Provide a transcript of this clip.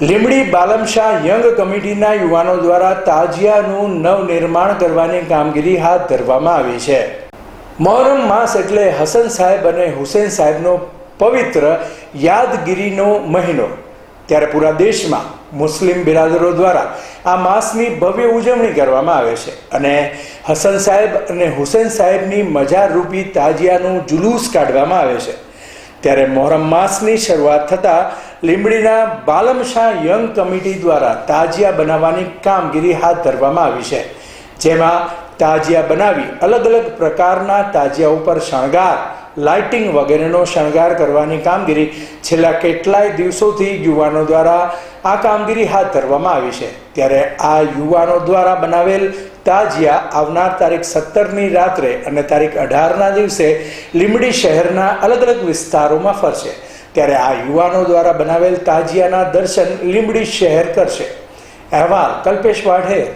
Limdi બાલમશાહ young કમિટીના યુવાનો દ્વારા તાજિયાનું નવનિર્માણ કરવાની કામગીરી હાથ ધરવામાં આવી છે. મોહરમ માસ એટલે હસન સાહેબ અને હુસેન સાહેબનો પવિત્ર યાદગીરીનો મહિનો. ત્યારે પૂરા દેશમાં મુસ્લિમ બિરાદરો દ્વારા આ માસની ભવ્ય ઉજવણી કરવામાં આવે છે અને હસન સાહેબ અને હુસેન સાહેબની મજાર રૂપી તાજિયાનું જુલુસ કાઢવામાં આવે છે. ત્યારે મોહરમ માસની શરૂઆત થતાં લીંબડીના બાલમશાહ યંગ કમિટી દ્વારા તાજિયા બનાવવાની કામગીરી હાથ ધરવામાં આવી છે. જેમાં તાજિયા બનાવી અલગ અલગ પ્રકારના તાજિયા ઉપર શણગાર લાઇટિંગ વગેરેનો શણગાર કરવાની કામગીરી છેલ્લા કેટલાય દિવસોથી યુવાનો દ્વારા આ કામગીરી હાથ ધરવામાં આવી છે. ત્યારે આ યુવાનો દ્વારા બનાવેલ તાજિયા આવનાર તારીખ સત્તરની રાત્રે અને તારીખ અઢારના દિવસે લીંબડી શહેરના અલગ અલગ વિસ્તારોમાં ફરશે. ત્યારે આ યુવાનો દ્વારા બનાવેલ તાજિયાના દર્શન લીંબડી શહેર કરશે. અહેવાલ કલ્પેશ વાઢેર